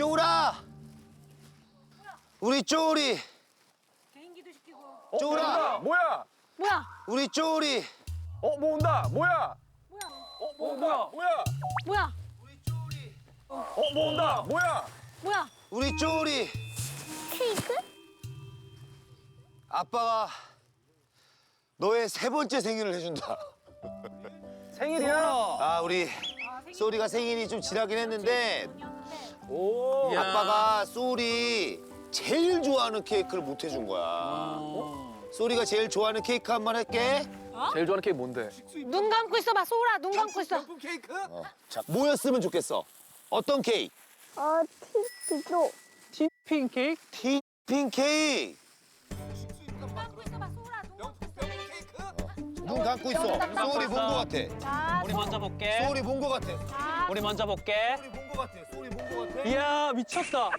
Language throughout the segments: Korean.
쪼라 우리 쪼리 개인기도 시키고. 어, 쪼라 뭐야? 뭐야? 우리 쪼리 어, 뭐 온다. 뭐야? 뭐야? 어, 뭐 온다. 뭐야? 뭐야? 어, 뭐 온다. 뭐야? 뭐야? 우리 쪼리 케이크? 아빠가 너의 세 번째 생일을 해준다 생일이야? 아 우리 쏘리가 생일이 좀 지나긴 했는데 오. 아빠가 쏘리 제일 좋아하는 케이크를 못 해준 거야 어? 쏘리가 제일 좋아하는 케이크 한 번 할게 제일 좋아하는 케이크 뭔데? 눈 감고 있어봐, 소라. 눈 감고 있어. 케이크? 자 뭐였으면 좋겠어 어떤 케이크? 어, 티피도 티핑 케이크? 티핑 케이크 눈 감고 있어봐, 소라. 눈 감고 있어. 눈 감고 있어 쏘리 본 거 같아 자, 우리 먼저 볼게. 쏘리 본 거 같아 자, 우리 먼저 볼게. 같아 쏘리 본거 같아 이야 미쳤다.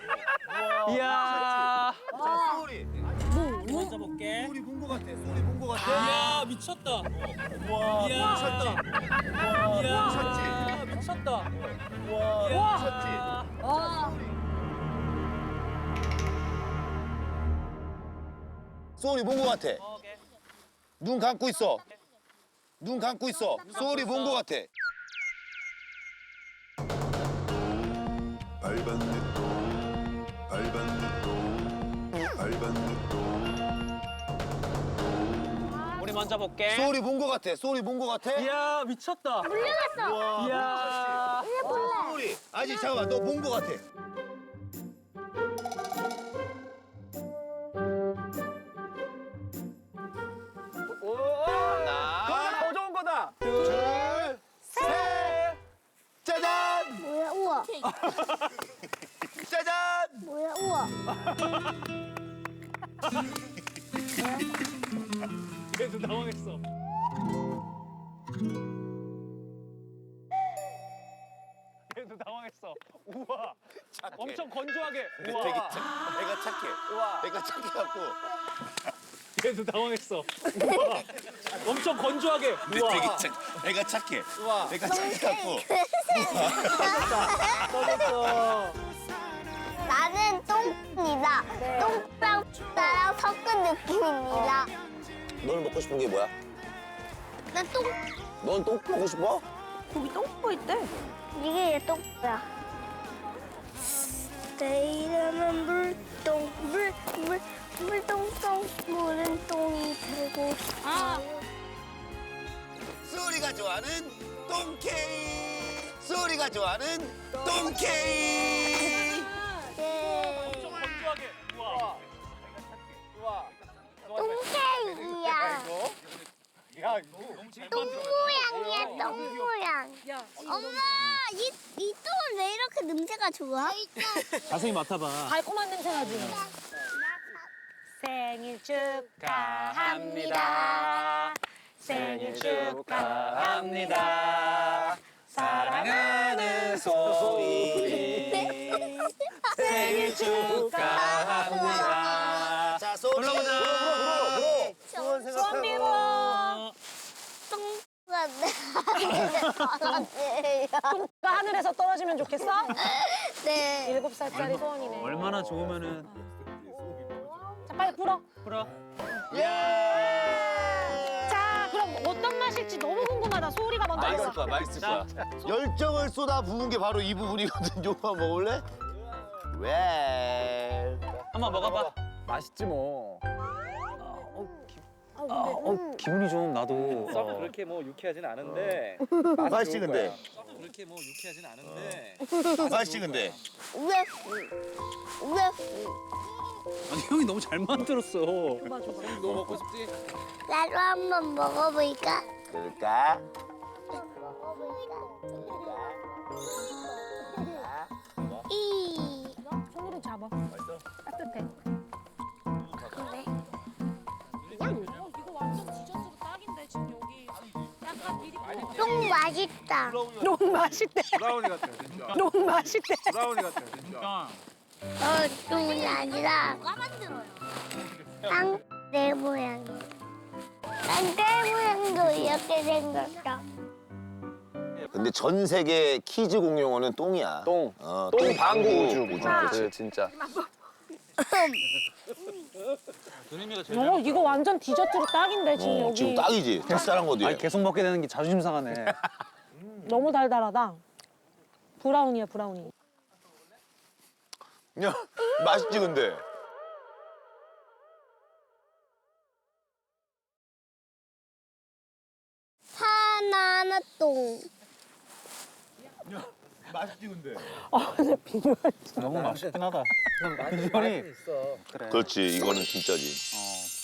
이야. 자 쏘리 우리 먼저 볼게. 쏘리 본거 같아 쏘리 본거 같아 이야 미쳤다. 와 이야. 미쳤지 이야 미쳤다. 와 미쳤지 와. 쏘리 본거 같아 오케이. 눈 감고 있어 눈 감고 있어 쏘리 본거 같아 알반네 똥 알반네 똥 알반네 똥 우리 먼저 볼게. 쏘리 본거 같아 쏘리 본거 같아 이야 미쳤다. 와 이야. 쏘리 아직 잠깐만 너 본 거 같아 짜잔 뭐야 우와 그래도 당황했어. 그래도 당황했어. 우와. 착해 엄청 건조하게. 되게 우와. 착 내가 착해 우와. 내가 착해갖고 그래도 당황했어. 우와. 엄청 건조하게. 우와. 되게 착 내가 착해 우와. 내가 착해갖고 나는 똥입니다 똥랑 나랑 섞은 느낌입니다 너는 먹고 싶은 게 뭐야? 나 똥 넌 똥 먹고 싶어? 거기 똥꼬 있대. 이게 얘 똥이야 내 이름은 물똥 물 물 물똥똥 물은 똥이 되고 싶어 아. 쏘리가 좋아하는 똥케이 크 쏘리가 좋아하는 건조하게. 우와. 우와. 똥개이야 야, 이거 똥 모양이야 똥 모양 야, 엄마 이, 이 똥은 왜 이렇게 냄새가 좋아? 자세히 맡아봐. 달콤한 냄새 나지. 생일 축하합니다. 생일 축하합니다. 생일 축하합니다. 자 쏘리 불러보자. 소원 소원 생각하고 똥가 하늘에서 떨어지면 좋겠어? 네. 일곱 살짜리 소원이네. 얼마나 좋으면은 자, 빨리 불어. 불어. 자, 그럼 어떤 맛일지 너무 궁금하다. 소리가 먼저 맛있을. 거야 맛있을 거야 열정을 쏟아 부은 게 바로 이 부분이거든 요거 먹을래? 왜? 한번 먹어봐. 맛있지 뭐. 아, 어, 기분이 좀 나도. 썩 그렇게 뭐 유쾌하진 않은데 맛있지 근데 그렇게 뭐 유쾌하진 않은데 맛있지 근데 왜? 왜? 아니 형이 너무 잘 만들었어. 너 먹고 싶지? 나도 한번 먹어볼까? 그럴까? 이. 맛있다. 너무 맛있대. 브라우니 같아, 진짜. 너무 맛있대. 브라우니 같아, 진짜. 어, 똥이 아니라 땅내 모양. 땅내 모양도 이렇게 생겼다. 근데 전 세계 키즈 공룡어는 똥이야. 똥. 어, 똥 방구 오줌. 오줌. 그래 진짜. 누님이가 제일 어 이거 완전 디저트로 딱인데 지금 어, 여기 지금 딱이지. 햇살한 거도 아니 계속 먹게 되는 게 자존심 상하네. 너무 달달하다. 브라운이야 브라우니. 야, 맛있지 근데. 바나나 똥. 맛있지 근데. 아 근데 비주얼 너무 맛있긴 하다. 비주얼이 맛은 있어. 그래. 그렇지 이거는 진짜지. 어.